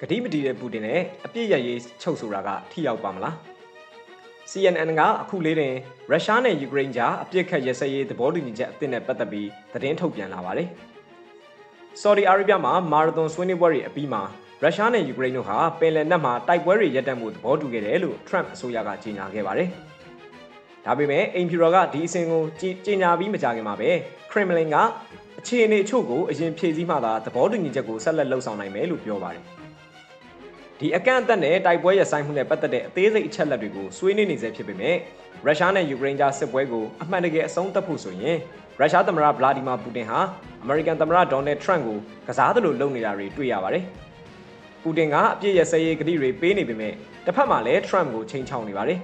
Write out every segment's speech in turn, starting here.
ဂတိမတီတဲ့ပူတင်နဲ့အပြစ်ရရေးချုပ်ဆိုတာကထိရောက်ပါမလား CNN ကအခုလေးတင်ရုရှားနဲ့ယူကရိန်းကြားအပြစ်ခတ်ရစဲရေးသဘောတူညီချက်အသစ်နဲ့ပတ်သက်ပြီးသတင်းထုတ်ပြန်လာပါတယ်။ Saudi Arabia မှာမာရသွန်ဆွေးနွေးပွဲတွေအပြီးမှာရုရှားနဲ့ယူကရိန်းတို့ဟာပင်လယ်နက်မှာတိုက်ပွဲတွေရပ်တန့်မှုသဘောတူခဲ့တယ်လို့ Trump အစိုးရကကြေညာခဲ့ပါတယ်။ဒါပေမဲ့အိမ်ဖြူတော်ကဒီအစဉ်ကိုကြေညာပြီးမကြခင်မှာပဲ Kremlin ကအခြေအနေအချို့ကိုအရင်ဖြည့်ဆည်းမှသာသဘောတူညီချက်ကိုဆက်လက်လှုပ်ဆောင်နိုင်မယ်လို့ပြောပါတယ်။ ဒီအကန့်အသတ်နဲ့တိုက်ပွဲရဆိုင်မှုနဲ့ပတ်သက်တဲ့အသေးစိတ်အချက်လက်တွေကိုဆွေးနွေးနေစေဖြစ်ပေမဲ့ရုရှားနဲ့ယူကရိန်းကြားစစ်ပွဲကိုအမှန်တကယ်အဆုံးသတ်ဖို့ဆိုရင်ရုရှားသမ္မတဗလာဒီမာပူတင်ဟာအမေရိကန်သမ္မတဒေါ်နယ်ထရန့်ကိုကစားသလိုလုပ်နေတာတွေတွေ့ရပါတယ်။ပူတင်ကအပြစ်ရစဲရေးကတိတွေပေးနေပေမဲ့တစ်ဖက်မှာလည်းထရန့်ကိုချိန်ချောင်နေပါတယ်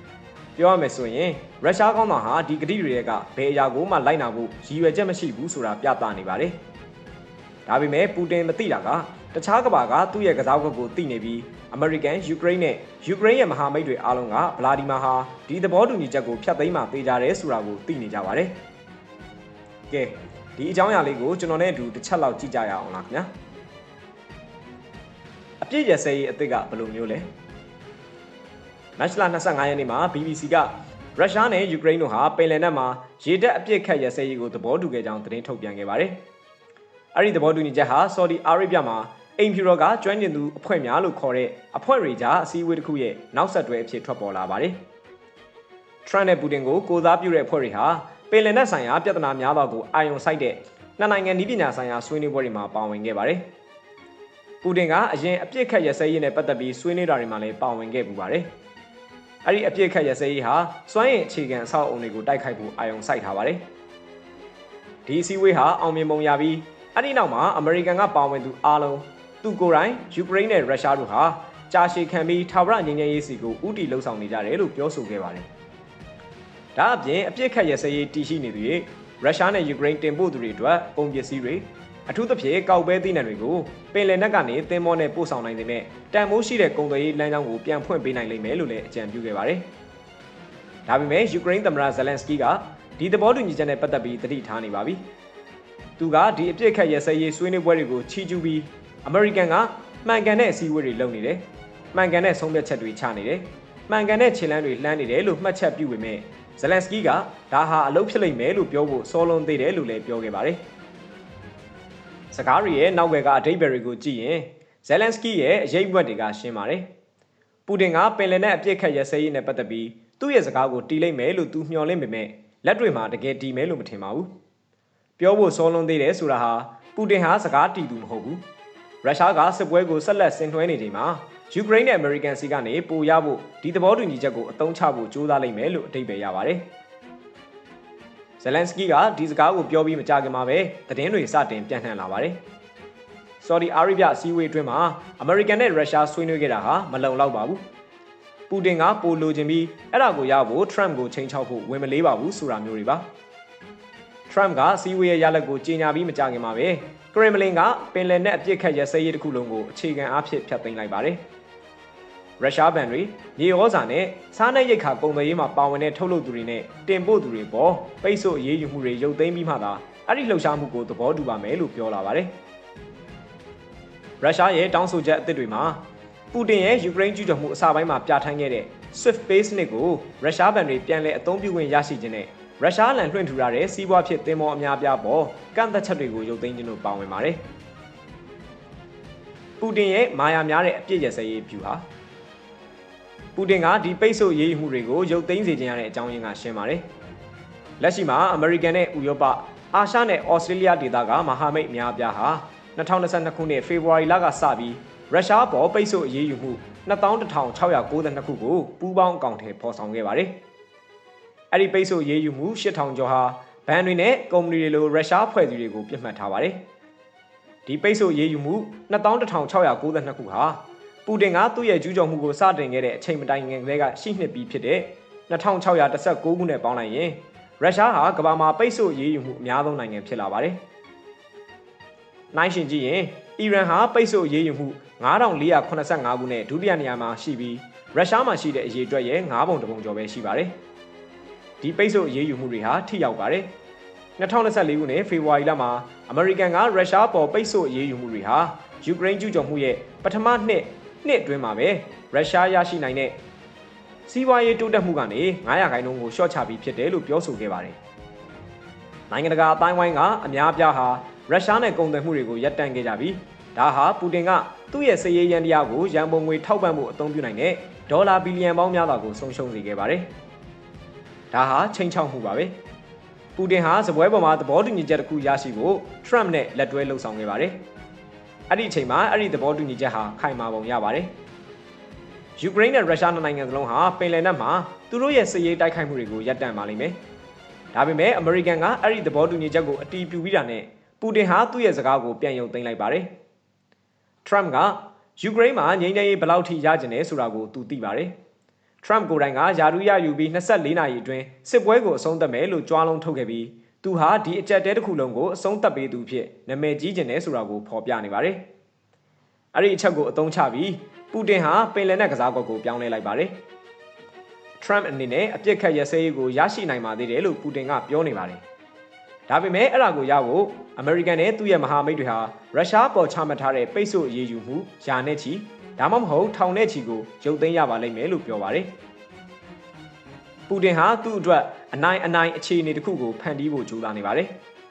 ။ပြောရမယ်ဆိုရင်ရုရှားကောင်းဆောင်ဟာဒီကတိတွေကဘယ်အရာကိုမှလိုက်နာဖို့ရည်ရွယ်ချက်မရှိဘူးဆိုတာပြသနေပါတယ်။ဒါပေမဲ့ပူတင်မသိတာက တခြားကမ္ဘာကသူ့ရဲ့ကစားကွက်ကိုသိနေပြီးအမေရိကန်ယူကရိန်းနဲ့ယူကရိန်းရဲ့မဟာမိတ်တွေအားလုံးကဗလာဒီမာဟာဒီသဘောတူညီချက်ကိုဖျက်သိမ်းမှပေးကြတယ်ဆိုတာကိုသိနေကြပါတယ်။ကဲဒီအကြောင်းအရာလေးကိုကျွန်တော်နဲ့အတူတစ်ချက်လောက်ကြည့်ကြရအောင်လားခင်ဗျာ။အပြည့်ရစဲရေးအစ်စ်ကဘယ်လိုမျိုးလဲ။မတ်လ25ရက်နေ့မှာ BBC ကရုရှားနဲ့ယူကရိန်းတို့ဟာပင်လယ်နက်မှာရေတပ်အပြစ်ခတ်ရစဲရေးကိုသဘောတူခဲ့ကြောင်းသတင်းထုတ်ပြန်ခဲ့ပါတယ်။အဲ့ဒီသဘောတူညီချက်ဟာဆော်ဒီအာရေဗျမှာ အိမ်ဖြူတော်ကကျွမ်းကျင်သူအဖွဲ့များလို့ခေါ်တဲ့အဖွဲ့တွေကြားအစည်းအဝေးတစ်ခုရဲ့နောက်ဆက်တွဲအဖြစ်ထွက်ပေါ်လာပါတယ်။ထရန့်နဲ့ပူတင်ကိုကိုစားပြုတဲ့အဖွဲ့တွေဟာပင်လယ်နက်ဆိုင်ရာပြဿနာများသောကိုအာရုံစိုက်တဲ့နှစ်နိုင်ငံနည်းပညာဆိုင်ရာဆွေးနွေးပွဲတွေမှာပါဝင်ခဲ့ပါတယ်။ပူတင်ကအရင်အပြစ်ခတ်ရစဲရေးနဲ့ပတ်သက်ပြီးဆွေးနွေးတာတွေမှာလည်းပါဝင်ခဲ့ပူပါတယ်။အဲ့ဒီအပြစ်ခတ်ရစဲရေးဟာစွမ်းရည်အခြေခံအဆောက်အုံတွေကိုတိုက်ခိုက်ဖို့အာရုံစိုက်ထားပါတယ်။ဒီအစည်းအဝေးဟာအောင်မြင်ပုံရပြီးအဲ့ဒီနောက်မှာအမေရိကန်ကပါဝင်သူအားလုံး သူကိုယ်တိုင်ယူကရိန်းနဲ့ရုရှားတို့ဟာကြာရှည်ခံပြီးထာဝရငြိမ်းချမ်းရေးစီကိုဥတီလှုပ်ဆောင်နေကြတယ်လို့ပြောဆိုခဲ့ပါတယ်။ဒါအပြင်အပြစ်ခတ်ရစရေးတည်ရှိနေသူတွေရုရှားနဲ့ယူကရိန်းတင်ပို့သူတွေအတွက်ကုန်ပစ္စည်းတွေအထူးသဖြင့်ကောက်ပဲသီးနှံတွေကိုပင်လယ်နက်ကနေသင်္ဘောနဲ့ပို့ဆောင်နိုင်တဲ့တန်မိုးရှိတဲ့ကုန်သွယ်ရေးလမ်းကြောင်းကိုပြန်ဖွင့်ပေးနိုင်လိမ့်မယ်လို့လည်းအကြံပြုခဲ့ပါတယ်။ဒါပေမဲ့ယူကရိန်းသမ္မတဇလန်စကီကဒီသဘောတူညီချက်နဲ့ပတ်သက်ပြီးတတိထားနေပါပြီ။သူကဒီအပြစ်ခတ်ရစရေးဆွေးနွေးပွဲတွေကိုချီးကျူးပြီး အမေရိကန်ကမှန်ကန်တဲ့အစည်းအဝေးတွေလုပ်နေတယ်။မှန်ကန်တဲ့ဆုံးဖြတ်ချက်တွေချနေတယ်။မှန်ကန်တဲ့ခြေလှမ်းတွေလှမ်းနေတယ်လို့မှတ်ချက်ပြုပေမဲ့ဇလန်စကီကဒါဟာအလုပ်ဖြစ်လိမ့်မယ်လို့ပြောဖို့စောလွန်သေးတယ်လို့လည်းပြောခဲ့ပါတယ်။စကားတွေရဲ့နောက်ွယ်ကအဓိပ္ပာယ်တွေကိုကြည့်ရင်ဇလန်စကီရဲ့အရေးအဝတ်တွေကရှင်းပါတယ်။ပူတင်ကပင်လယ်နဲ့အပြစ်ခတ်ရစဲရေးနဲ့ပတ်သက်ပြီးသူ့ရဲ့စကားကိုတီးလိုက်မယ်လို့သူမျှော်လင့်ပေမဲ့လက်တွေမှာတကယ်တီးမယ်လို့မထင်ပါဘူး။ပြောဖို့စောလွန်သေးတယ်ဆိုတာဟာပူတင်ဟာစကားတီးသူမဟုတ်ဘူး။ ရုရှားကစစ်ပွဲကိုဆက်လက်ဆင်နွှဲနေချိန်မှာယူကရိန်းနဲ့အမေရိကန်စီကနေပိုရဖို့ဒီသဘောတူညီချက်ကိုအသုံးချဖို့ကြိုးစားလိမ့်မယ်လို့အတိတ်ပဲရပါတယ်။ဇလန်စကီကဒီစကားကိုပြောပြီးမကြခင်မှာပဲသတင်းတွေစတင်ပြန့်နှံ့လာပါတယ်။ဆော်ဒီအာရေဗျအစည်းအဝေးအတွင်းမှာအမေရိကန်နဲ့ရုရှားဆွေးနွေးခဲ့တာဟာမလုံလောက်ပါဘူး။ပူတင်ကပိုလိုချင်ပြီးအဲ့ဒါကိုရဖို့ထရမ့်ကိုချိန်ချောက်ဖို့ဝင်မလေးပါဘူးဆိုတာမျိုးတွေပါ။ ထရမ့်ကစီးဝေးရဲ့ရလဒ်ကိုကြေညာပြီးမကြခင်မှာပဲကရင်မလင်ကပင်လယ်နက်အပြစ်ခတ်ရစဲရေးတစ်ခုလုံးကိုအခြေခံအားဖြင့်ဖျက်သိမ်းလိုက်ပါတယ်။ရုရှားဘဏ်တွေမြေဩဇာနဲ့စားနပ်ရိက္ခာကုန်သွယ်ရေးမှာပါဝင်တဲ့ထုတ်လုပ်သူတွေနဲ့တင်ပို့သူတွေပေါ်ပိတ်ဆို့အရေးယူမှုတွေရုပ်သိမ်းပြီးမှသာအဲ့ဒီလှုပ်ရှားမှုကိုသဘောတူပါမယ်လို့ပြောလာပါတယ်။ရုရှားရဲ့တောင်းဆိုချက်အသစ်တွေမှာပူတင်ရဲ့ယူကရိန်းကျူးကျော်မှုအစပိုင်းမှာပြဋ္ဌာန်းခဲ့တဲ့ Swift Pay စနစ်ကိုရုရှားဘဏ်တွေပြန်လည်အသုံးပြုခွင့်ရရှိခြင်းနဲ့ ရုရှားလန်လွှင့်ထူထားတဲ့စီးပွားဖြစ်သင်္ဘောအများပြားပေါ်ကန့်သက်ချက်တွေကိုရုပ်သိမ်းခြင်းတို့ပါဝင်ပါတယ်။ပူတင်ရဲ့မာယာများတဲ့အပြစ်ရစရေးဗျူဟာပူတင်ကဒီပိတ်ဆို့ရေးယူမှုတွေကိုရုပ်သိမ်းစေခြင်းရတဲ့အကြောင်းရင်းကရှင်းပါတယ်။လက်ရှိမှာအမေရိကန်နဲ့ဥရောပအာရှနဲ့ဩစတြေးလျဒေသကမဟာမိတ်အများပြားဟာ2022ခုနှစ်ဖေဖော်ဝါရီလကစပြီးရုရှားပေါ်ပိတ်ဆို့အရေးယူမှု21,692ခုကိုပူးပေါင်းအကောင့်ထဲပေါ်ဆောင်ခဲ့ပါတယ်။ အဲ့ဒီပိတ်ဆို့ရေးယူမှု8000ကျော်ဟာဘဏ်တွေနဲ့ကုမ္ပဏီတွေလိုရုရှားဖွဲ့စည်းတွေကိုပြစ်မှတ်ထားပါတယ်။ဒီပိတ်ဆို့ရေးယူမှု21,692ခုဟာပူတင်ကသူ့ရဲ့ကျူးကျော်မှုကိုစတင်ခဲ့တဲ့အချိန်မတိုင်ခင်ကတည်းကရှိနှစ်ပြီးဖြစ်တဲ့2619ခုနဲ့ပေါင်းလိုက်ရင်ရုရှားဟာကမ္ဘာမှာပိတ်ဆို့ရေးယူမှုအများဆုံးနိုင်ငံဖြစ်လာပါတယ်။နိုင်ရှင်ကြည့်ရင်အီရန်ဟာပိတ်ဆို့ရေးယူမှု9485ခုနဲ့ဒုတိယနေရာမှာရှိပြီးရုရှားမှာရှိတဲ့အရေးအတွက်ရဲ့9ပုံတပုံကျော်ပဲရှိပါတယ်။ ဒီပိတ်ဆို့အရေးယူမှုတွေဟာထိရောက်ပါတယ်2024ခုနှစ်ဖေဖော်ဝါရီလမှာအမေရိကန်ကရုရှားပေါ်ပိတ်ဆို့အရေးယူမှုတွေဟာယူကရိန်းကျူးကျော်မှုရဲ့ပထမနှစ်နှစ်အတွင်းမှာပဲရုရှားရရှိနိုင်တဲ့စီးပွားရေးတိုးတက်မှုကနေ900ခိုင်နှုန်းကိုရှော့ချပြီးဖြစ်တယ်လို့ပြောဆိုခဲ့ပါတယ်။နိုင်ငံတကာအတိုင်းဝိုင်းကအများအပြားဟာရုရှားနဲ့ကုန်သွယ်မှုတွေကိုရပ်တန့်ခဲ့ကြပြီးဒါဟာပူတင်ကသူ့ရဲ့စည်ရေးရန်တရားကိုရန်ပုံငွေထောက်ပံ့မှုအသုံးပြုနိုင်တဲ့ဒေါ်လာဘီလီယံပေါင်းများစွာကိုဆုံးရှုံးစေခဲ့ပါတယ်။ ဒါဟာချိန်ချောက်မှုပါပဲ။ပူတင်ဟာစပွဲပေါ်မှာသဘောတူညီချက်တစ်ခုရရှိဖို့ Trump နဲ့လက်တွဲလှုပ်ဆောင်ခဲ့ပါတယ်။အဲ့ဒီအချိန်မှာအဲ့ဒီသဘောတူညီချက်ဟာခိုင်မာပုံရပါတယ်။ယူကရိန်းနဲ့ရုရှားနှစ်နိုင်ငံစလုံးဟာပင်လယ်နက်မှာသူတို့ရဲ့စစ်ရေးတိုက်ခိုက်မှုတွေကိုရပ်တန့်ပါလိမ့်မယ်။ဒါပေမဲ့အမေရိကန်ကအဲ့ဒီသဘောတူညီချက်ကိုအတီးပြူပြီးတာနဲ့ပူတင်ဟာသူ့ရဲ့စကားကိုပြန်ရုပ်သိမ်းလိုက်ပါတယ်။ Trump ကယူကရိန်းမှာငြိမ်းချမ်းရေးဘယ်လောက်ထိရကျင်လဲဆိုတာကိုသူသိပါတယ်။ Trump ကိုယ်တိုင်ကယာရုရယူပြီး24နာရီအတွင်းစစ်ပွဲကိုအဆုံးသတ်မယ်လို့ကြွားလုံးထုတ်ခဲ့ပြီးသူဟာဒီအကြက်တဲတစ်ခုလုံးကိုအဆုံးသတ်ပေးသူဖြစ်နာမည်ကြီးကျင်တယ်ဆိုတာကိုဖော်ပြနေပါတယ်။အဲ့ဒီအချက်ကိုအသုံးချပြီးပူတင်ဟာပင်လယ်နက်ကစားကွက်ကိုပြောင်းလဲလိုက်ပါတယ်။ Trump အနေနဲ့အပြစ်ခတ်ရစဲရေးကိုရရှိနိုင်ပါသေးတယ်လို့ပူတင်ကပြောနေပါတယ်။ဒါပေမဲ့အဲ့ဒါကိုရဖို့အမေရိကန်နဲ့သူ့ရဲ့မဟာမိတ်တွေဟာရုရှားပေါ်ချမှတ်ထားတဲ့ပိတ်ဆို့အရေးယူမှုယာနဲ့ချီ ဒါမှမဟုတ်ထောင်နဲ့ချီကိုရုပ်သိမ်းရပါလိမ့်မယ်လို့ပြောပါတယ်။ပူတင်ဟာသူ့အတွက်အနိုင်အနိုင်အခြေအနေတစ်ခုကိုဖန်တီးဖို့ကြိုးစားနေပါတယ်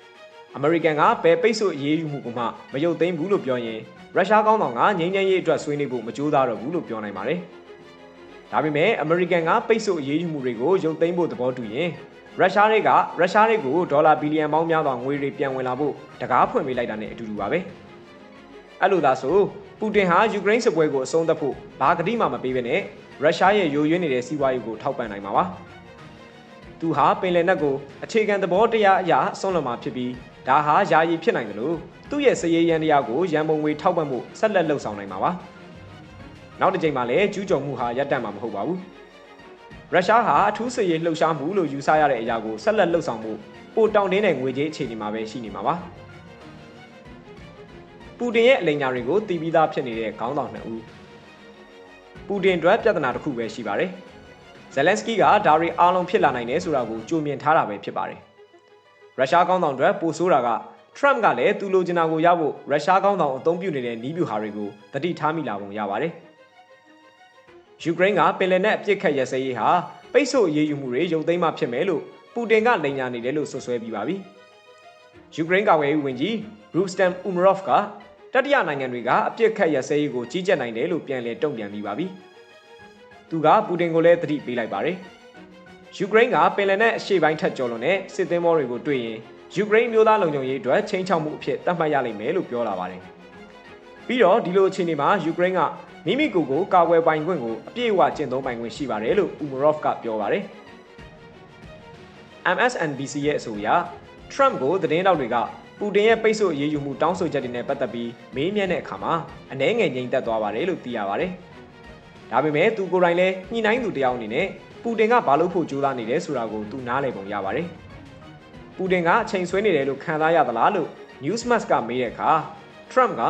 ။အမေရိကန်ကဘယ်ပိတ်ဆို့အရေးယူမှုကမှမရုပ်သိမ်းဘူးလို့ပြောရင်ရုရှားကောင်းဆောင်ကငြိမ်းချမ်းရေးအတွက်ဆွေးနွေးဖို့မကြိုးစားတော့ဘူးလို့ပြောနိုင်ပါတယ်။ဒါပေမဲ့အမေရိကန်ကပိတ်ဆို့အရေးယူမှုတွေကိုရုပ်သိမ်းဖို့သဘောတူရင်ရုရှားတွေကရုရှားတွေကိုဒေါ်လာဘီလီယံပေါင်းများစွာငွေတွေပြန်ဝင်လာဖို့တကားဖွင့်ပေးလိုက်တာနဲ့အတူတူပါပဲအဲ့လိုသာဆို ပူတင်ဟာယူကရိန်းစစ်ပွဲကိုအဆုံးသတ်ဖို့ဘာကတိမှမပေးဘဲနဲ့ရုရှားရဲ့ယိုယွင်းနေတဲ့စီးပွားရေးကိုထောက်ပံ့နိုင်မှာပါသူဟာပင်လယ်နက်ကိုအခြေခံသဘောတရားအရာဆုံးလွန်မှာဖြစ်ပြီးဒါဟာယာယီဖြစ်နိုင်တယ်လို့သူ့ရဲ့စည်ရေးရန်တရားကိုရန်ပုံငွေထောက်ပံ့ဖို့ဆက်လက်လှုပ်ဆောင်နိုင်မှာပါနောက်တစ်ချိန်မှာလည်းကျူးကျော်မှုဟာရပ်တန့်မှာမဟုတ်ပါဘူးရုရှားဟာအထူးစစ်ရေးလှုပ်ရှားမှုလို့ယူဆရတဲ့အရာကိုဆက်လက်လှုပ်ဆောင်မှုပိုတောင်တင်းတဲ့ငွေကြေးအခြေအနေမှာပဲရှိနေမှာပါပူ တင်ရဲ့အလိမ်ညာတွေကိုတီးပြီးသားဖြစ်နေတဲ့ခေါင်းဆောင်နှစ်ဦးပူတင်အတွက်ပြဿနာတစ်ခုပဲရှိပါတယ်ဇယ်လန်စကီကဒါရီအားလုံးဖြစ်လာနိုင်တယ်ဆိုတာကိုကြိုမြင်ထားတာပဲဖြစ်ပါတယ်ရုရှားခေါင်းဆောင်အတွက်ပိုဆိုးတာကထရမ့်ကလည်းသူလိုချင်တာကိုရဖို့ရုရှားခေါင်းဆောင်အသုံးပြုနေတဲ့နီးဗျူဟာတွေကိုတတိထားမိလာပုံရပါတယ်ယူကရိန်းကပင်လယ်နက်အပြစ်ခတ်ရစဲရေးဟာပိတ်ဆို့အရေးယူမှုတွေရုပ်သိမ်းမှဖြစ်မယ်လို့ပူတင်ကလိန်ညာနေတယ်လို့ဆွဆွဲပြီးပါပြီ။ယူကရိန်းကာကွယ်ရေးဝန်ကြီးရူစတန်အူမရော့ဖ်က တတိယနိုင်ငံတွေကအပြစ်ခတ်ရစဲရေးကိုကြီးကြပ်နိုင်တယ်လို့ပြန်လည်တုံ့ပြန်ပြီးပါပြီ။သူကပူတင်ကိုလည်းသတိပေးလိုက်ပါတယ်။ယူကရိန်းကပင်လယ်နက်အရှေ့ပိုင်းထက်ကျော်လွန်တဲ့စစ်သင်္ဘောတွေကိုတွေ့ရင်ယူကရိန်းမျိုးသားလုံခြုံရေးအတွက်ချင်းချောက်မှုအဖြစ်သတ်မှတ်ရလိမ့်မယ်လို့ပြောလာပါတယ်။ပြီးတော့ဒီလိုအခြေအနေမှာယူကရိန်းကမိမိကိုယ်ကိုကာကွယ်ပိုင်ခွင့်ကိုအပြည့်အဝကျင့်သုံးပိုင်ခွင့်ရှိပါတယ်လို့ Umarov ကပြောပါတယ်။ MSNBC ရဲ့အဆိုအရ Trump ကိုသတင်းတောက်တွေကပူ တင်ရဲ့ပိတ်ဆို့အရေးယူမှုတောင်းဆိုချက်တွေနဲ့ပတ်သက်ပြီးမေးမြန်းတဲ့အခါမှာအနှဲငယ်ငြိမ်သက်သွားပါတယ်လို့သိရပါတယ်။ဒါပေမဲ့သူကိုယ်တိုင်လည်းညှိနှိုင်းသူတယောက်အနေနဲ့ပူတင်ကဘာလို့ဖို့ကြိုးစားနေလဲဆိုတာကိုသူနားလည်ပုံရပါတယ်။ပူတင်ကအချိန်ဆွဲနေတယ်လို့ခံစားရသလားလို့ Newsmax ကမေးတဲ့အခါ Trump က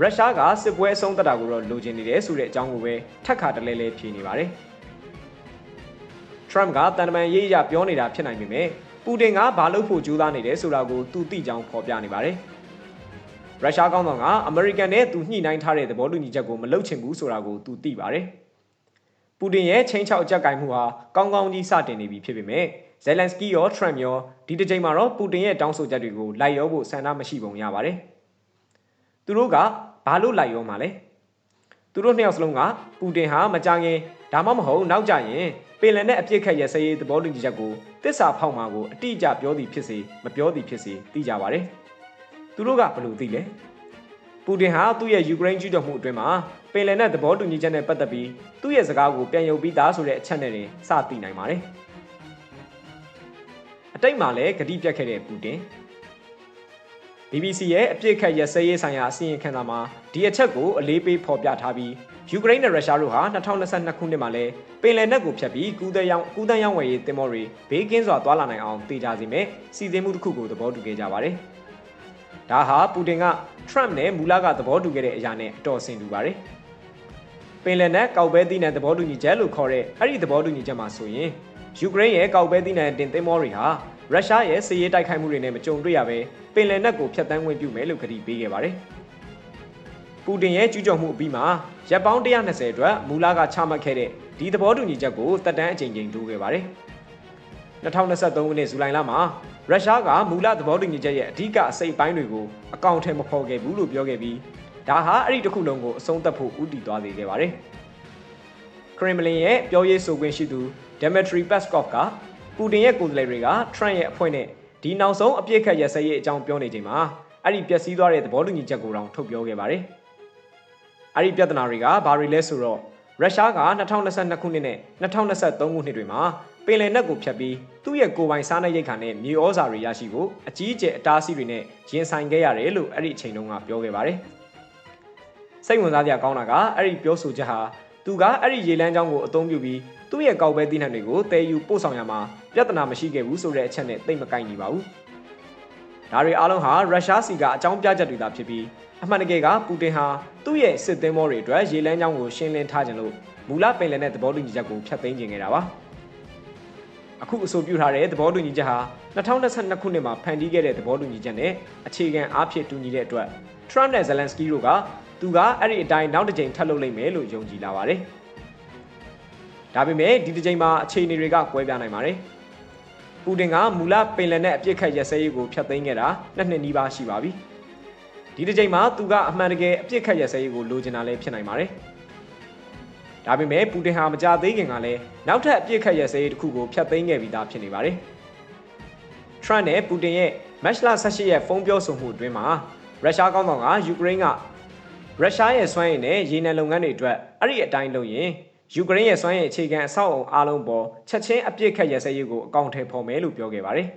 ရုရှားကစစ်ပွဲအဆုံးသတ်တာကိုတော့လိုချင်နေတယ်ဆိုတဲ့အကြောင်းကိုပဲထပ်ခါတလဲလဲဖြေနေပါတယ်။ Trump ကတန်တမန်ရေးရပြောနေတာဖြစ်နိုင်ပေမဲ့ ပူတင်ကဘာလို့ဖို့ကြိုးစားနေတယ်ဆိုတာကိုသူသိကြောင်းဖော်ပြနေပါတယ်။ရုရှားကောင်းဆောင်ကအမေရိကန်နဲ့သူညှိနှိုင်းထားတဲ့သဘောတူညီချက်ကိုမလုပ်ချင်ဘူးဆိုတာကိုသူသိပါတယ်။ပူတင်ရဲ့ချင်းချောက်အကြက်ကင်မှုဟာကောင်းကောင်းကြီးစတင်နေပြီဖြစ်ပေမဲ့ဇယ်လန်စကီရောထရမ်ရောဒီတစ်ချိန်မှာတော့ပူတင်ရဲ့တောင်းဆိုချက်တွေကိုလိုက်ရောဖို့ဆန္ဒမရှိပုံရပါတယ်။သူတို့ကဘာလို့လိုက်ရောမှာလဲသူတို့နှစ်ယောက်စလုံးကပူတင်ဟာမကြခင် ဒါမှမဟုတ်နောက်ကြရင်ပင်လယ်နဲ့အပြစ်ခတ်ရစရေးသဘောတူညီချက်ကိုတစ္ဆာဖောက်မှာကိုအတိအကျပြောသည်ဖြစ်စေမပြောသည်ဖြစ်စေသိကြပါတယ်သူတို့ကဘယ်လိုသိလဲပူတင်ဟာသူ့ရဲ့ယူကရိန်းကျူးကျော်မှုအတွင်းမှာပင်လယ်နဲ့သဘောတူညီချက်နဲ့ပတ်သက်ပြီးသူ့ရဲ့စကားကိုပြန်ရုပ်ပြီးသားဆိုတဲ့အချက်နဲ့တင်စသိနိုင်ပါတယ်အတိတ်မှာလည်းဂတိပြတ်ခဲ့တဲ့ပူတင် BBC ရဲ့အပြစ်ခတ်ရစဲရေးဆိုင်ရာအစီရင်ခံစာမှာဒီအချက်ကိုအလေးပေးဖော်ပြထားပြီးယူကရိန်းနဲ့ရုရှားတို့ဟာ2022ခုနှစ်မှာလဲပင်လယ်နက်ကိုဖျက်ပြီးကူးတဲ့ရောင်းကူးတန်းရောင်းဝယ်ရေးတင်မောတွေဘေးကင်းစွာသွားလာနိုင်အောင်တေချာစေမယ်စီစဉ်မှုတစ်ခုကိုသဘောတူခဲ့ကြပါတယ်။ဒါဟာပူတင်က Trump နဲ့မူလကသဘောတူခဲ့တဲ့အရာနဲ့အတော်ဆင်တူပါတယ်။ပင်လယ်နက်ကောက်ပဲသီးနှံသဘောတူညီချက်လို့ခေါ်တဲ့အဲ့ဒီသဘောတူညီချက်မှာဆိုရင်ယူကရိန်းရဲ့ကောက်ပဲသီးနှံတင်သင်္ဘောတွေဟာ ရုရှားရဲ့စစ်ရေးတိုက်ခိုက်မှုတွေနဲ့မကြုံတွေ့ရဘဲပင်လယ်နက်ကိုဖျက်ဆီးခွင့်ပြုမယ်လို့ကတိပေးခဲ့ပါတယ်။ပူတင်ရဲ့ကျူးကျော်မှုအပြီးမှာရပ်ပေါင်း120အတွက်မူလကချမှတ်ခဲ့တဲ့ဒီသဘောတူညီချက်ကိုတက်တန်းအကြိမ်ကြိမ်တိုးခဲ့ပါတယ်။2023ခုနှစ်ဇူလိုင်လမှာရုရှားကမူလသဘောတူညီချက်ရဲ့အဓိကအစိတ်ပိုင်းတွေကိုအကောင့်ထဲမဖော်ခဲ့ဘူးလို့ပြောခဲ့ပြီးဒါဟာအဲ့ဒီတစ်ခုလုံးကိုအဆုံးသတ်ဖို့ဥတီသွားစေခဲ့ပါတယ်။ခရမလင်ရဲ့ပြောရေးဆိုခွင့်ရှိသူ Dmitry Peskov ကပူတ င်ရဲ့ကိုယ်စားလှယ်တွေက Trump ရဲ့အဖွဲ့နဲ့ဒီနောက်ဆုံးအပြစ်ခတ်ရစရေးအကြောင်းပြောနေချိန်မှာအဲ့ဒီပျက်စီးသွားတဲ့သဘောတူညီချက်ကိုတောင်ထုတ်ပြောခဲ့ပါတယ်။အဲ့ဒီပြဿနာတွေကဘာတွေလဲဆိုတော့ရုရှားက2022ခုနှစ်နဲ့2023ခုနှစ်တွေမှာပင်လယ်နက်ကိုဖျက်ပြီးသူ့ရဲ့ကိုယ်ပိုင်စားနပ်ရိက္ခာနဲ့မြေဩဇာတွေရရှိဖို့အကြီးအကျယ်အတားအဆီးတွေနဲ့ရင်ဆိုင်ခဲ့ရတယ်လို့အဲ့ဒီအချိန်တုန်းကပြောခဲ့ပါတယ်။စိတ်ဝင်စားစရာကောင်းတာကအဲ့ဒီပြောဆိုချက်ဟာသူကအဲ့ဒီရေလမ်းကြောင်းကိုအသုံးပြုပြီးသူ့ရဲ့ကောက်ပဲသီးနှံတွေကိုတည်ယူပို့ဆောင်ရမှာ ပြဿနာမရှိခဲ့ဘူးဆိုတဲ့အချက်နဲ့သိမကိုက်ညီပါဘူး။ဒါတွေအားလုံးဟာရုရှားစီကအကြောင်းပြချက်တွေသာဖြစ်ပြီးအမှန်တကယ်ကပူတင်ဟာသူ့ရဲ့စစ်သင်းဘောတွေအတွက်ရေလမ်းကြောင်းကိုရှင်းလင်းထားခြင်းလို့မူလပင်လယ်နဲ့သဘောတူညီချက်ကိုဖျက်သိမ်းခြင်းခဲ့တာပါ။အခုအဆိုပြုထားတဲ့သဘောတူညီချက်ဟာ2022ခုနှစ်မှာဖန်တီးခဲ့တဲ့သဘောတူညီချက်နဲ့အခြေခံအားဖြင့်တူညီတဲ့အတွက် Trump နဲ့ Zelensky တို့ကသူကအဲ့ဒီအတိုင်းနောက်တစ်ကြိမ်ထပ်လုပ်လိမ့်မယ်လို့ယုံကြည်လာပါတယ်။ဒါပေမဲ့ဒီတစ်ကြိမ်မှာအခြေအနေတွေကကွဲပြားနိုင်ပါတယ်။ ပူတင်ကမူလပင်လယ်နဲ့အပြစ်ခတ်ရစဲရေးကိုဖျက်သိမ်းခဲ့တာနှစ်နှစ်နီးပါးရှိပါပြီ။ဒီတစ်ကြိမ်မှာသူကအမှန်တကယ်အပြစ်ခတ်ရစဲရေးကိုလိုချင်တာလည်းဖြစ်နိုင်ပါတယ်။ဒါပေမဲ့ပူတင်ဟာမကြသေးခင်ကလည်းနောက်ထပ်အပြစ်ခတ်ရစဲရေးတစ်ခုကိုဖျက်သိမ်းခဲ့ပြီးသားဖြစ်နေပါတယ်။ Trump နဲ့ပူတင်ရဲ့မတ်လ18ရက်ဖုန်းပြောဆိုမှုအတွင်းမှာရုရှားကောင်းဆောင်ကယူကရိန်းကရုရှားရဲ့စွမ်းရည်နဲ့ရေနံလုပ်ငန်းတွေအတွက်အဲ့ဒီအတိုင်းလုပ်ရင် ယူကရိန်းရဲ့စွမ်းရည်အခြေခံအဆောက်အုံအားလုံးပေါ်ချက်ချင်းအပြစ်ခတ်ရစဲရေးကိုအကောင့်ထဲပေါ်မယ်လို့ပြောခဲ့ပါတယ်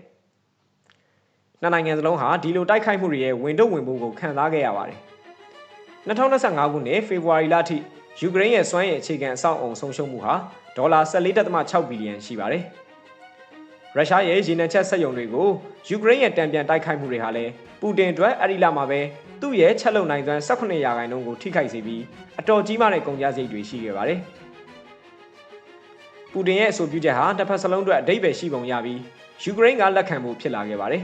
။နှစ်နိုင်ငံစလုံးဟာဒီလိုတိုက်ခိုက်မှုတွေရဲ့ဝင်တော့ဝင်မှုကိုခံစားခဲ့ရပါတယ်။2025ခုနှစ်ဖေဖော်ဝါရီလထိယူကရိန်းရဲ့စွမ်းရည်အခြေခံအဆောက်အုံဆုံးရှုံးမှုဟာဒေါ်လာ14.6ဘီလီယံရှိပါတယ်။ရုရှားရဲ့ရေနံချက်စက်ရုံတွေကိုယူကရိန်းရဲ့တံပြန်တိုက်ခိုက်မှုတွေဟာလည်းပူတင်အတွက်အဲ့ဒီလမှာပဲသူ့ရဲ့ချက်လုံနိုင်စွမ်း18ရာခိုင်နှုန်းကိုထိခိုက်စေပြီးအတော်ကြီးမားတဲ့ကုန်ကျစရိတ်တွေရှိခဲ့ပါတယ်။ ပူတင်ရဲ့အဆိုပြုချက်ဟာတစ်ဖက်စလုံးအတွက်အဓိပ္ပာယ်ရှိပုံရပြီးယူကရိန်းကလက်ခံဖို့ဖြစ်လာခဲ့ပါတယ်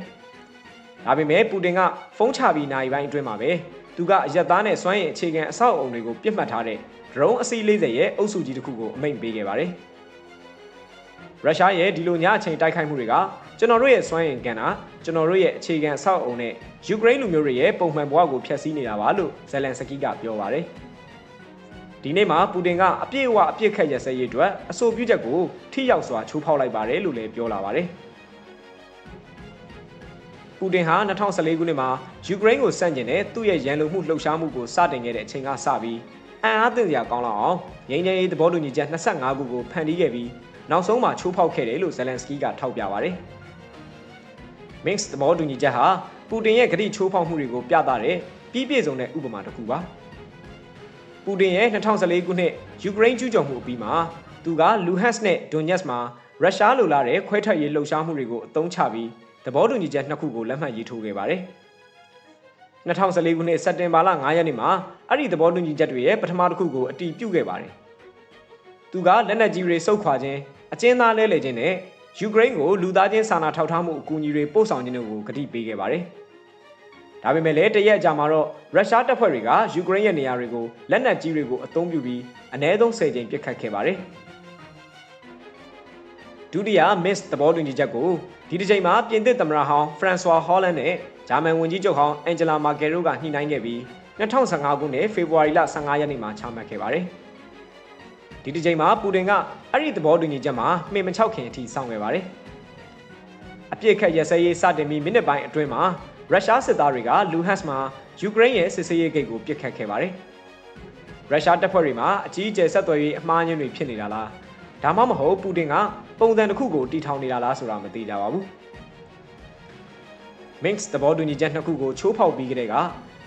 ။ဒါပေမဲ့ပူတင်ကဖုန်းချပြီးနိုင်ပိုင်းအတွင်းမှာပဲသူကအရက်သားနဲ့စွမ်းရည်အခြေခံအဆောက်အုံတွေကိုပြစ်မှတ်ထားတဲ့ drone အစီး40ရဲ့အုပ်စုကြီးတစ်ခုကိုအမိန့်ပေးခဲ့ပါတယ်။ရုရှားရဲ့ဒီလိုညအချိန်တိုက်ခိုက်မှုတွေကကျွန်တော်တို့ရဲ့စွမ်းရည်ကန်တာကျွန်တော်တို့ရဲ့အခြေခံအဆောက်အုံနဲ့ယူကရိန်းလူမျိုးတွေရဲ့ပုံမှန်ဘဝကိုဖျက်ဆီးနေတာပါလို့ဇယ်လန်စကီကပြောပါတယ်။ ဒီနေ့မှာပူတင်ကအပြည့်အဝအပြစ်ခတ်ရစဲရေးအတွက်အဆိုပြုချက်ကိုထိရောက်စွာချိုးဖောက်လိုက်ပါတယ်လို့လည်းပြောလာပါတယ်။ပူတင်ဟာ2014ခုနှစ်မှာယူကရိန်းကိုစန့်ကျင်တဲ့သူ့ရဲ့ရန်လိုမှုလှုပ်ရှားမှုကိုစတင်ခဲ့တဲ့အချိန်ကစပြီးအံ့အားသင့်စရာကောင်းလောက်အောင်ငြိမ်းချမ်းရေးသဘောတူညီချက်25ခုကိုဖန်တီးခဲ့ပြီးနောက်ဆုံးမှာချိုးဖောက်ခဲ့တယ်လို့ဇယ်လန်စကီးကထောက်ပြပါတယ်။ Minsk သဘောတူညီချက်ဟာပူတင်ရဲ့ဂတိချိုးဖောက်မှုတွေကိုပြသတဲ့ပြီးပြည့်စုံတဲ့ဥပမာတစ်ခုပါ။ ပူတင်ရဲ့2014ခုနှစ်ယူကရိန်းကျူးကျော်မှုအပြီးမှာသူကလူဟက်စ်နဲ့ဒွန်ညက်စ်မှာရုရှားလိုလာတဲ့ခွဲထွက်ရေးလှုပ်ရှားမှုတွေကိုအသုံးချပြီးသဘောတူညီချက်နှစ်ခုကိုလက်မှတ်ရေးထိုးခဲ့ပါတယ်။2014ခုနှစ်စက်တင်ဘာလ9ရက်နေ့မှာအဲ့ဒီသဘောတူညီချက်တွေရဲ့ပထမတစ်ခုကိုအတည်ပြုခဲ့ပါတယ်။သူကလက်နက်ကြီးတွေစုပ်ခွာခြင်းအကျဉ်းသားလဲလှယ်ခြင်းနဲ့ယူကရိန်းကိုလူသားချင်းစာနာထောက်ထားမှုအကူအညီတွေပို့ဆောင်ခြင်းတို့ကိုကတိပေးခဲ့ပါတယ်။ ဒါပေမဲ့လည်းတရက်အကြာမှာတော့ရုရှားတပ်ဖွဲ့တွေကယူကရိန်းရဲ့နေရာတွေကိုလက်နက်ကြီးတွေကိုအသုံးပြုပြီးအ ਨੇ ဆုံး10ကြိမ်ပစ်ခတ်ခဲ့ပါတယ်။ဒုတိယ Miss သဘောတူညီချက်ကိုဒီတစ်ချိန်မှာပြင်သစ်သမ္မတဟောင်းဖရန်ဆွာဟောလန်နဲ့ဂျာမန်ဝန်ကြီးချုပ်ဟောင်းအန်ဂျလာမာကယ်တို့ကညှိနှိုင်းခဲ့ပြီး2015ခုနှစ်ဖေဖော်ဝါရီလ15ရက်နေ့မှာချမှတ်ခဲ့ပါတယ်။ဒီတစ်ချိန်မှာပူတင်ကအဲ့ဒီသဘောတူညီချက်မှာမှင်မချောက်ခင်အထိစောင့်ခဲ့ပါတယ်။အပြစ်ခတ်ရစဲရေးစတင်ပြီးမိနစ်ပိုင်းအတွင်းမှာ ရုရှားစစ်သားတွေကလူဟတ်မှာယူကရိန်းရဲ့စစ်ဆေးရေးဂိတ်ကိုပစ်ခတ်ခဲ့ပါတယ်။ရုရှားတပ်ဖွဲ့တွေမှာအကြီးအကျယ်ဆက်သွယ်ရေးအမှားယွင်းတွေဖြစ်နေတာလား။ဒါမှမဟုတ်ပူတင်ကပုံစံတစ်ခုကိုတီထောင်နေတာလားဆိုတာမသိကြပါဘူး။ Minsk သဘောတူညီချက်နှစ်ခုကိုချိုးဖောက်ပြီးကြတဲ့က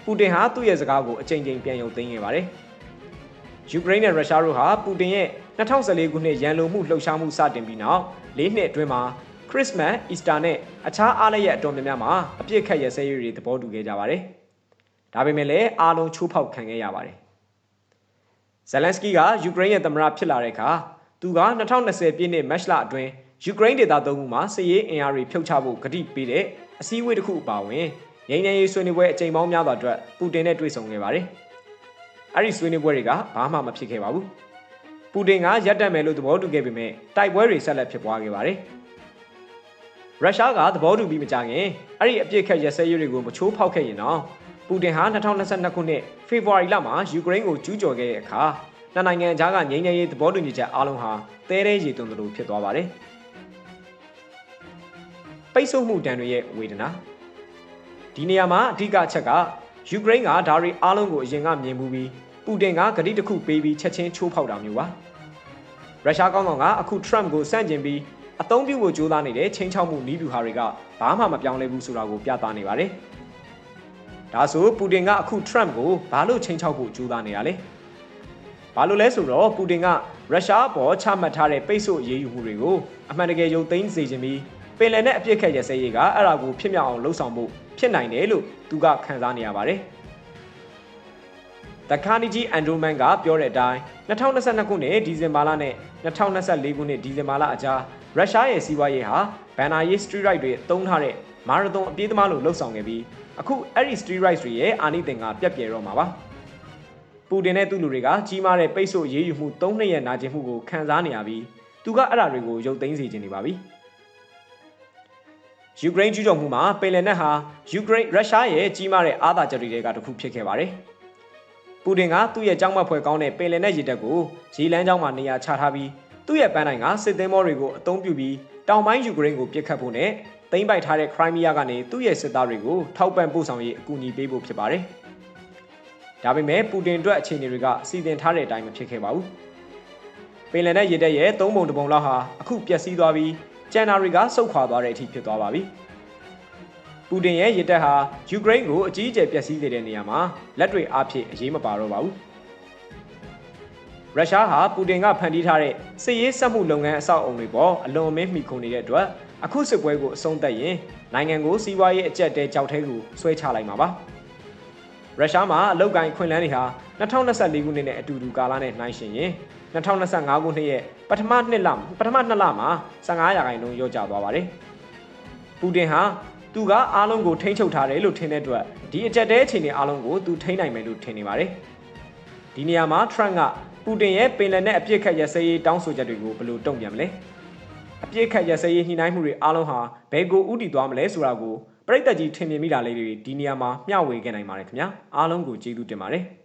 ပူတင်ဟာသူ့ရဲ့စကားကိုအကြိမ်ကြိမ်ပြန်ရုပ်သိမ်းခဲ့ပါတယ်။ယူကရိန်းနဲ့ရုရှားတို့ဟာပူတင်ရဲ့2014ခုနှစ်ရန်လိုမှုလှုပ်ရှားမှုစတင်ပြီးနောက်၄နှစ်အတွင်းမှာ ခရစ်စမတ်၊အီစတာနဲ့အခြားအားလျက်အတော်များများမှာအပြစ်ခတ်ရစဲရေးတွေသဘောတူခဲ့ကြပါတယ်။ဒါပေမဲ့လည်းအားလုံးချိုးဖောက်ခံခဲ့ရပါတယ်။ဇယ်လန်စကီကယူကရိန်းရဲ့သမ္မတဖြစ်လာတဲ့အခါသူက2020ပြည့်နှစ်မတ်လအတွင်းယူကရိန်းဒေသသုံးခုမှာစစ်ရေးအင်အားတွေဖြုတ်ချဖို့ကတိပေးတဲ့အစည်းအဝေးတစ်ခုအပါအဝင်ငြိမ်းချမ်းရေးဆွေးနွေးပွဲအကြိမ်ပေါင်းများစွာအတွက်ပူတင်နဲ့တွေ့ဆုံခဲ့ပါတယ်။အဲ့ဒီဆွေးနွေးပွဲတွေကဘာမှမဖြစ်ခဲ့ပါဘူးပူတင်ကရပ်တန့်မယ်လို့သဘောတူခဲ့ပေမဲ့တိုက်ပွဲတွေဆက်လက်ဖြစ်ပွားခဲ့ပါတယ် ရုရှားကသဘောတူပြီးမကြခင်အဲ့ဒီအပြစ်ခတ်ရစဲရေးတွေကိုမချိုးဖောက်ခဲ့ရင်တော့ပူတင်ဟာ2022ခုနှစ်ဖေဖော်ဝါရီလမှာယူကရိန်းကိုကျူးကျော်ခဲ့တဲ့အခါနှစ်နိုင်ငံကြားကငြိမ်းချမ်းရေးသဘောတူညီချက်အားလုံးဟာတဲတဲရည်သွန်းသလိုဖြစ်သွားပါတယ်ပိတ်ဆို့မှုတန်တွေရဲ့ဝေဒနာဒီနေရာမှာအဓိကအချက်ကယူကရိန်းကဒါတွေအားလုံးကိုအရင်ကမြင်မှုပြီးပူတင်ကဂတိတစ်ခုပေးပြီးချက်ချင်းချိုးဖောက်တာမျိုးပါရုရှားကောင်းဆောင်ကအခု Trump ကိုစန့်ကျင်ပြီး အသုံးပြုဖို့ကြိုးစားနေတဲ့ချင်းချောက်မှုနီးဗျူဟာတွေကဘာမှမပြောင်းလဲဘူးဆိုတာကိုပြသနေပါတယ်ဒါဆိုပူတင်ကအခု Trump ကိုဘာလို့ချင်းချောက်ဖို့ကြိုးစားနေတာလဲဘာလို့လဲဆိုတော့ပူတင်ကရုရှားအပေါ်ချမှတ်ထားတဲ့ပိတ်ဆို့အရေးယူမှုတွေကိုအမှန်တကယ်ရုပ်သိမ်းစေခြင်းပြီးပင်လယ်နဲ့အပြစ်ခတ်ရစဲရေးကအဲ့ဒါကိုဖြစ်မြောက်အောင်လှုပ်ဆောင်ဖို့ဖြစ်နိုင်တယ်လို့သူကခန်းစားနေရပါတယ်။ The Carnegie Endowment ကပြောတဲ့အတိုင်း2022ခုနှစ်ဒီဇင်ဘာလနဲ့2024ခုနှစ်ဒီဇင်ဘာလအကြား ရုရှားရဲ့စီးပွားရေးဟာဘန်နာရေး street right တွေတုံးထားတဲ့မာရသွန်အပြေးသမားလို့လှုပ်ဆောင်ခဲ့ပြီးအခုအဲ့ဒီ street right တွေရဲ့အာနိသင်ကပြက်ပြယ်တော့မှာပါ။ပူတင်နဲ့သူ့လူတွေကကြီးမားတဲ့ပိတ်ဆို့ရေးယူမှု၃နှစ်ရဲ့နာကျင်မှုကိုခံစားနေရပြီးသူကအဲ့ဒါတွေကိုရုပ်သိမ်းစေချင်နေပါပြီ။ယူကရိန်းကျူးကျော်မှုမှာပင်လယ်နက်ဟာယူကရိန်းရုရှားရဲ့ကြီးမားတဲ့အားသာချက်တွေကတစ်ခုဖြစ်ခဲ့ပါတယ်။ပူတင်ကသူ့ရဲ့ကြောင်းမဖွဲကောင်းတဲ့ပင်လယ်နက်ရေတပ်ကိုရေလမ်းကြောင်းမှာနေရာချထားပြီး သူ့ရဲ့ပန်းတိုင်ကစစ်သင်းမောတွေကိုအသုံးပြုပြီးတောင်ပိုင်းယူကရိန်းကိုပစ်ခတ်ဖို့နဲ့သိမ်းပိုက်ထားတဲ့ခရိုင်းမီးယားကနေသူ့ရဲ့စစ်သားတွေကိုထောက်ပံ့ပို့ဆောင်ရေးအကူအညီပေးဖို့ဖြစ်ပါတယ်။ဒါပေမဲ့ပူတင်အတွက်အခြေအနေတွေကစီစဉ်ထားတဲ့အတိုင်းမဖြစ်ခဲ့ပါဘူး။ပင်လယ်နက်ရေတပ်ရဲ့သုံးပုံတစ်ပုံလောက်ဟာအခုပျက်စီးသွားပြီးကျန်နာတွေကစုတ်ခွာသွားတဲ့အထိဖြစ်သွားပါပြီ။ပူတင်ရဲ့ရစ်တပ်ဟာယူကရိန်းကိုအကြီးအကျယ်ပျက်စီးစေတဲ့နေရာမှာလက်တွေအားဖြင့်အရေးမပါတော့ပါဘူး။ ရုရှားဟာပူတင်ကဖန်တီးထားတဲ့စစ်ရေးစက်မှုလုပ်ငန်းအဆောက်အုံတွေပေါ်အလွန်အမင်းမှီခိုနေတဲ့အတွက်အခုစစ်ပွဲကိုအဆုံးသတ်ရင်နိုင်ငံကိုစီးပွားရေးအကျပ်တဲကြောက်ထဲကိုဆွဲချလိုက်မှာပါ။ရုရှားမှာအလုတ်ကိုင်းခွင်လန်းတွေဟာ2024ခုနှစ်နဲ့အတူတူကာလနဲ့နှိုင်းယှဉ်ရင်2025ခုနှစ်ရဲ့ပထမနှစ်လပထမနှစ်လမှာ15ရာခိုင်နှုန်းလျော့ကျသွားပါတယ်။ပူတင်ဟာသူကအားလုံးကိုထိန်းချုပ်ထားတယ်လို့ထင်တဲ့အတွက်ဒီအကြက်တဲအခြေအနေအားလုံးကိုသူထိန်းနိုင်မယ်လို့ထင်နေပါတယ်။ဒီနေရာမှာ Trump က ပူတင်ရဲ့ပင်လယ်နဲ့အပြစ်ခတ်ရစဲရေးတောင်းဆိုချက်တွေကိုဘယ်လိုတုံ့ပြန်မလဲ။အပြစ်ခတ်ရစဲရေးညှိနှိုင်းမှုတွေအားလုံးဟာဘယ်ကိုဥတည်သွားမလဲဆိုတာကိုပြည်သက်ကြီးထင်မြင်မိတာလေးတွေဒီနေရာမှာမျှဝေခဲ့နိုင်ပါတယ်ခင်ဗျာ။အားလုံးကိုကျေးဇူးတင်ပါတယ်။